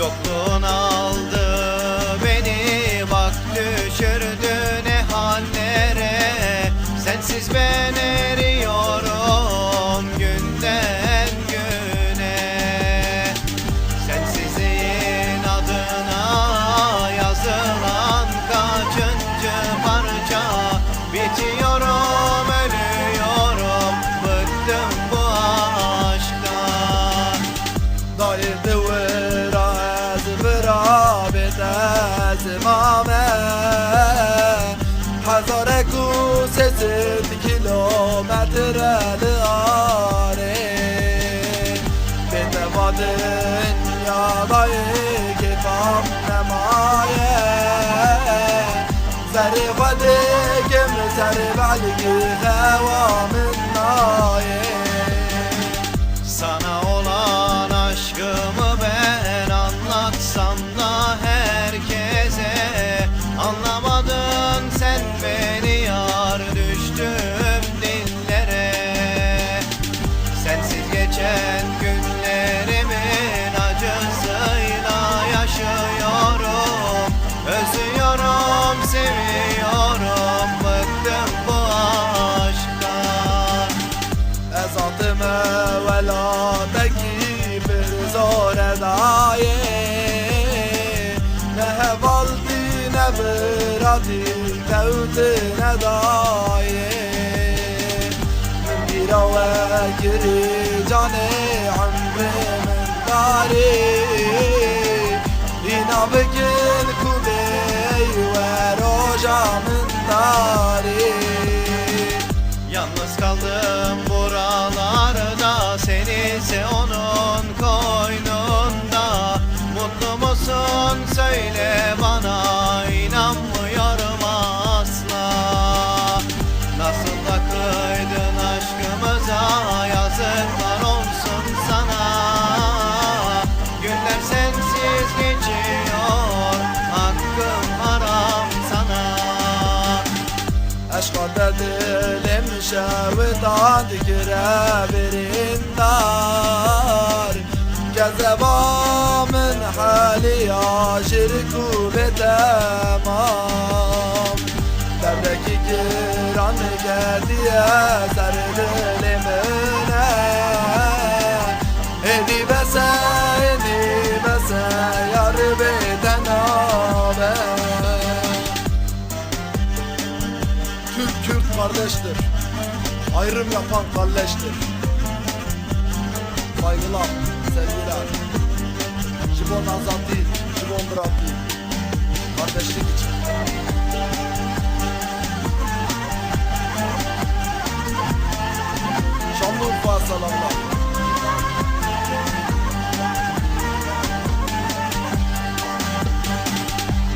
Yokluğun su sesin kilometreleri Bitmedin dünyadayı ki tam nemaye. Zerifedi kim serif algi heva minnaye zor edaye Ne hevaldi ne birati kevti ne daye. Min bira ve giri canı umri min dari İna bikin kuleyi ve roja min dari Yalnız kaldım buralarda Sen ise onun musun söyle bana inanmıyorum asla. Nasıl da kıydın aşkımıza yazıklar olsun sana. Günler sensiz geçiyor hakkım haram sana. Aşk onda dilim şevda dikire diye sarılır elimine Edi bese, yar beden abe Türk Kürt kardeştir Ayrım yapan kalleştir. Saygılar, sevgiler. Jibon Azat değil, Jibon Murat değil Kardeşlik için.